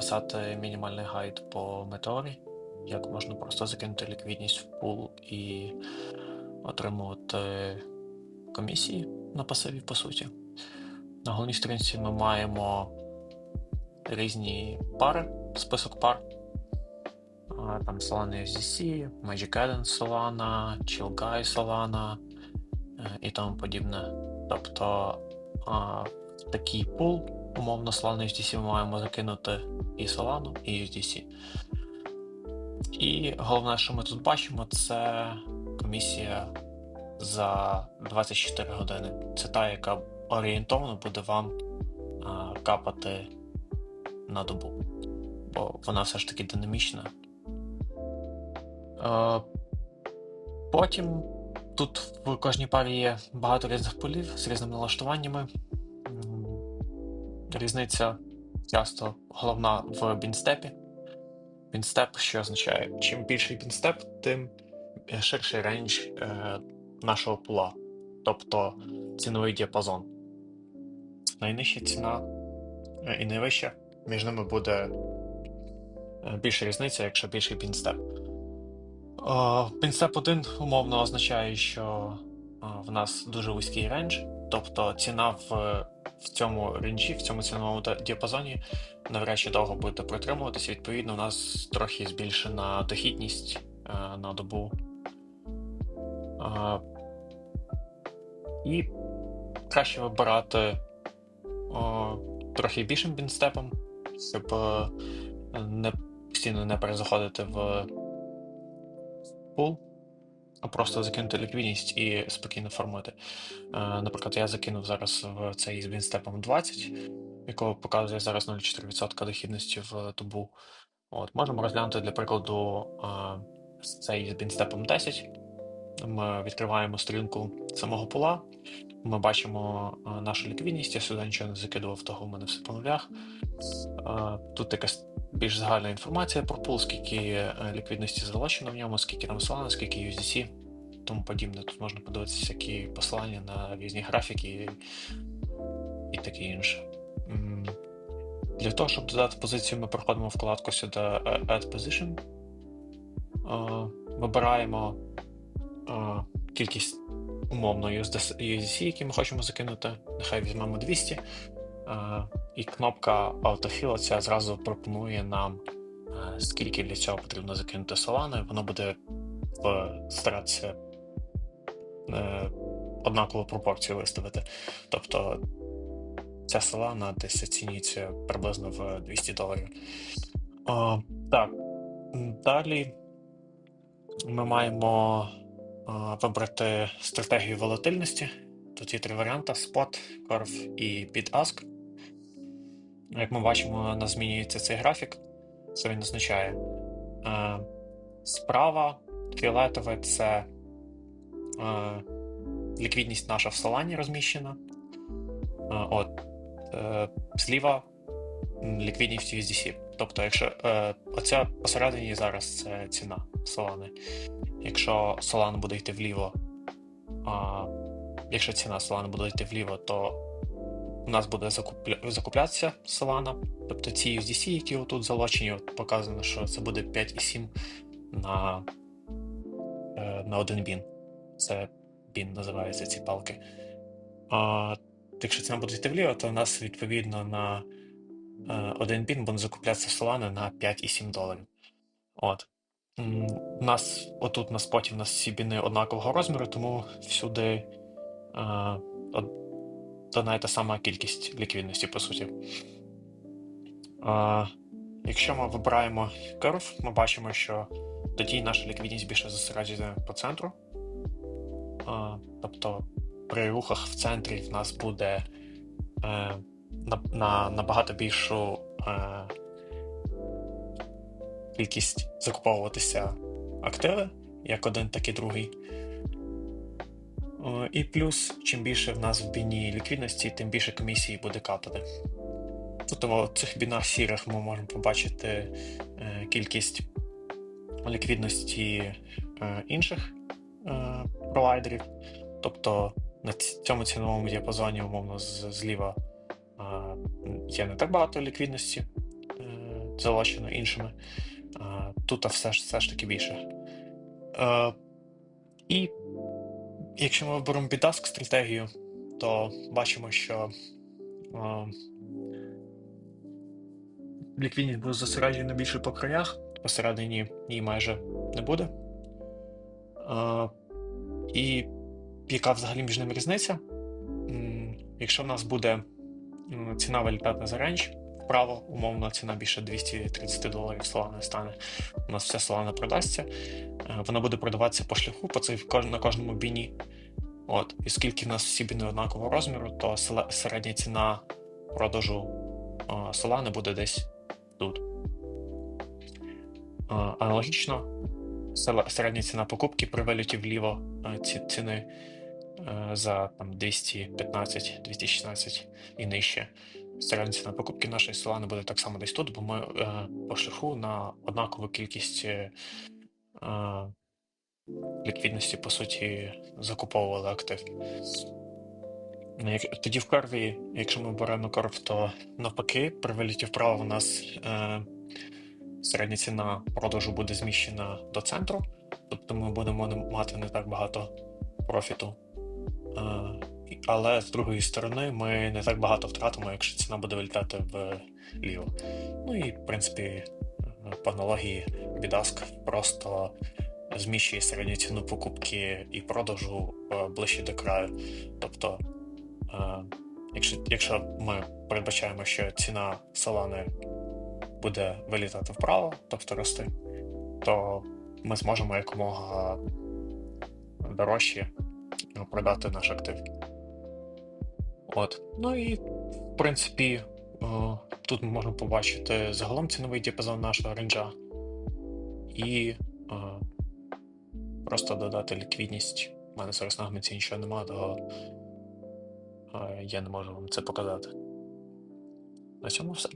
написати мінімальний гайд по метеорі, як можна просто закинути ліквідність в пул і отримувати комісії на пасиві, по суті. На головній сторінці ми маємо різні пари, список пар. Там Solana USDC, Magic Eden Solana, Chill Guy Solana е, і тому подібне. Тобто такий пул, умовно, Solana USDC ми маємо закинути і Solana, і USDC. І головне, що ми тут бачимо, це комісія за 24 години. Це та, яка орієнтовно буде вам а, капати на добу. Бо вона все ж таки динамічна. Е, Потім тут в кожній парі є багато різних полів з різними налаштуваннями. Різниця часто головна в бінстепі. Бінстеп, що означає, чим більший бінстеп, тим ширший рейндж е, нашого пула, тобто ціновий діапазон. Найнижча ціна е, і найвища, між ними буде е, більша різниця, якщо більший бінстеп. Пінстеп 1 умовно означає, що е, в нас дуже вузький рейндж, тобто ціна в, в цьому рейнджі, в цьому ціновому діапазоні навряд чи довго буде протримуватися. Відповідно, у нас трохи збільшена дохідність е, на добу. І краще вибирати о, трохи більшим бінстепом, щоб е, не постійно не перезаходити в пул, просто закинути ліквідність і спокійно формувати. Е, Наприклад, я закинув зараз в цей з бінстепом 20, якого показує зараз 0,4% дохідності в добу. От, можемо розглянути для прикладу е, цей з бінстепом 10. Ми відкриваємо сторінку самого пула. Ми бачимо е, нашу ліквідність. Я сюди нічого не закидував, того в мене все по нулях. Е, Тут якась більш загальна інформація про пул, скільки е, ліквідності залишено в ньому, скільки там Solana, скільки USDC, тому подібне. Тут можна подивитися всякі посилання на різні графіки і, таке інше. Для того, щоб додати позицію, ми проходимо вкладку сюди Add Position. Вибираємо кількість умовно USD USDC, які ми хочемо закинути. Нехай візьмемо 200. Е, І кнопка Autofill ця зразу пропонує нам, е, скільки для цього потрібно закинути Solana, і воно буде старатися е, однакову пропорцію виставити. Тобто ця Solana десь оцінюється приблизно в 200 доларів. Так, далі ми маємо е, вибрати стратегію волатильності. Тут є три варіанти: Spot, Curve і Bid-Ask. Як ми бачимо, у нас змінюється цей графік. Що він означає? Е, Справа фіолетове це е, ліквідність наша в Solana розміщена. Е, От, е, зліва ліквідність USDC. Тобто, якщо е, оця посередині зараз це ціна Solana. Якщо Solana буде йти вліво, а, якщо ціна Solana буде йти вліво, то у нас буде закупля... закуплятися Solana. Тобто ці USDC, які отут залочені, от показано, що це буде 5,7 на, е, на один бін. Це бін називається ці палки. А, якщо ціна буде йти вліво, то у нас відповідно на е, один бін буде закуплятися Solana на 5,7 доларів. От. У нас отут на споті в нас всі біни однакового розміру, тому всюди е, одна та сама кількість ліквідності, по суті. Е, якщо ми вибираємо curve, ми бачимо, що тоді наша ліквідність більше зосереджена по центру. Е, тобто при рухах в центрі в нас буде е, на, на, набагато більшу е, кількість закуповуватися активи, як один, так і другий. Е, І плюс, чим більше в нас в біні ліквідності, тим більше комісії буде капати. Тобто в цих бінах сірих ми можемо побачити е, кількість ліквідності е, інших провайдерів. Тобто на цьому ціновому діапазоні, умовно, зліва є не так багато ліквідності, залочено іншими. Тут все ж все ж таки більше. І якщо ми беремо бідаск стратегію, то бачимо, що ліквідність буде зосереджена більше по краях, посередині її майже не буде. І яка взагалі між ними різниця? Якщо в нас буде ціна вилітати за рейндж, вправо, умовно, ціна більше 230 доларів Solana стане. У нас вся Solana продасться. Е, Вона буде продаватися по шляху, по цей на кожному біні. От, і оскільки в нас всі біни однакового розміру, то середня ціна продажу е, Solana буде десь тут. Е, Аналогічно, середня ціна покупки при виліті вліво е, ці ціни е, за там 215, 216 і нижче. Середня ціна покупки нашої Solana буде так само десь тут, бо ми е, по шляху на однакову кількість е, е, ліквідності, по суті, закуповували актив. Тоді в карві, якщо ми беремо карв, то навпаки, при виліті вправо у нас е, середня ціна продажу буде зміщена до центру, тобто ми будемо мати не так багато профіту. Е, але з другої сторони, ми не так багато втратимо, якщо ціна буде вилітати вліво. Ну і, в принципі, по аналогії Bidask просто зміщує середню ціну покупки і продажу е, ближче до краю. Тобто, е, якщо, якщо ми передбачаємо, що ціна Solana буде вилітати вправо, тобто рости, то ми зможемо якомога дорожче е, продати наш актив. От. Ну і в принципі, о, тут ми можемо побачити загалом ціновий діапазон нашого ренджа і о, просто додати ліквідність. У мене зараз на гаманці нічого немає, того е, я не можу вам це показати. На цьому все.